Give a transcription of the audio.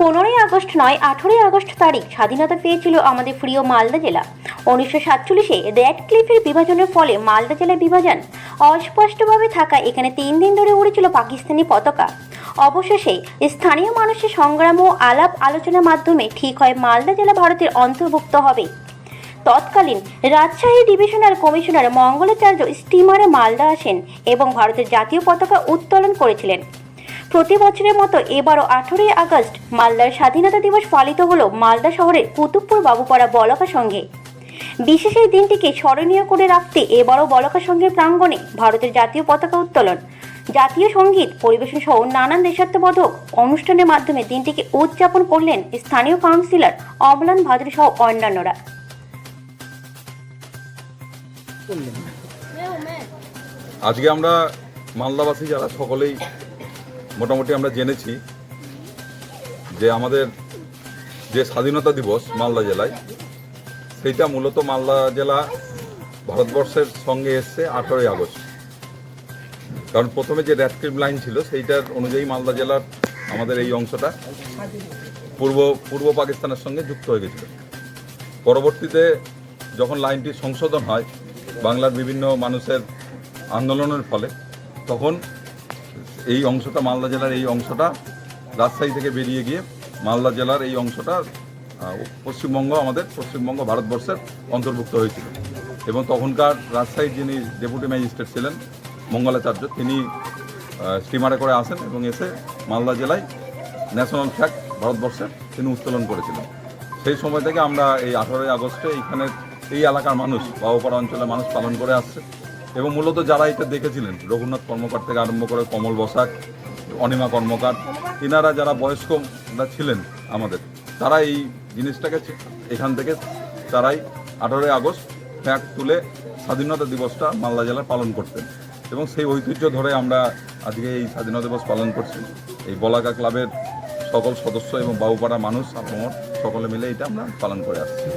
পনেরোই আগস্ট নয়, আঠেরোই আগস্ট তারিখ স্বাধীনতা পেয়েছিল আমাদের প্রিয় মালদা জেলা। উনিশশো সাতচল্লিশে রেড ক্লিফের বিভাজনের ফলে মালদা জেলার বিভাজন অস্পষ্টভাবে থাকা এখানে তিন দিন ধরে উড়েছিল পাকিস্তানি পতাকা। অবশেষে স্থানীয় মানুষের সংগ্রাম ও আলাপ আলোচনার মাধ্যমে ঠিক হয় মালদা জেলা ভারতের অন্তর্ভুক্ত হবে। তৎকালীন রাজশাহী ডিভিশনাল কমিশনার মঙ্গলাচার্য স্টিমারে মালদা আসেন এবং ভারতের জাতীয় পতাকা উত্তোলন করেছিলেন। প্রতি বছরের মতো এবারও আঠেরোই আগস্ট মালদার স্বাধীনতা দিবস পালিত হলো মালদা শহরের কুতুবপুর বাবুপাড়া বলকা সঙ্গে। বিশেষ এই দিনটিকে স্মরণীয় করে রাখতে এবারও বলকা সঙ্গের প্রাঙ্গণে ভারতের জাতীয় পতাকা উত্তোলন। জাতীয় সংগীত, পরিবেশন সহ নানান দেশাত্মবোধক অনুষ্ঠানের মাধ্যমে দিনটিকে উদযাপন করলেন স্থানীয় কাউন্সিলর অমলান ভাদ্রী সহ অন্যান্যরা। আজকে আমরা মালদাবাসী যারা, সকলেই মোটামুটি আমরা জেনেছি যে আমাদের যে স্বাধীনতা দিবস মালদা জেলায়, সেইটা মূলত মালদা জেলা ভারতবর্ষের সঙ্গে এসছে আঠারোই আগস্ট। কারণ প্রথমে যে র্যাডক্রিম লাইন ছিল, সেইটার অনুযায়ী মালদা জেলার আমাদের এই অংশটা পূর্ব পূর্ব পাকিস্তানের সঙ্গে যুক্ত হয়ে গেছিল। পরবর্তীতে যখন লাইনটি সংশোধন হয় বাংলার বিভিন্ন মানুষের আন্দোলনের ফলে, তখন এই অংশটা, মালদা জেলার এই অংশটা, রাজশাহী থেকে বেরিয়ে গিয়ে মালদা জেলার এই অংশটা পশ্চিমবঙ্গ, আমাদের পশ্চিমবঙ্গ ভারতবর্ষের অন্তর্ভুক্ত হয়েছিল। এবং তখনকার রাজশাহীর যিনি ডেপুটি ম্যাজিস্ট্রেট ছিলেন, মঙ্গলাচার্য, তিনি স্টিমারে করে আসেন এবং এসে মালদা জেলায় ন্যাশনাল ফ্ল্যাগ ভারতবর্ষের তিনি উত্তোলন করেছিলেন। সেই সময় থেকে আমরা এই আঠারোই আগস্টে এইখানের এই এলাকার মানুষ বাবুপাড়া অঞ্চলের মানুষ পালন করে আসছে। এবং মূলত যারা এটা দেখেছিলেন, রঘুনাথ কর্মকার থেকে আরম্ভ করে কমল বসাক, অনিমা কর্মকার, এনারা যারা বয়স্করা ছিলেন আমাদের, তারা এই জিনিসটাকে এখান থেকে তারাই আঠারোই আগস্ট ফ্ল্যাগ তুলে স্বাধীনতা দিবসটা মালদা জেলায় পালন করতেন। এবং সেই ঐতিহ্য ধরে আমরা আজকে এই স্বাধীনতা দিবস পালন করছি। এই বলাকা ক্লাবের সকল সদস্য এবং বাবুপাড়া মানুষ, আপনার সকলে মিলে এটা আমরা পালন করে আসছি।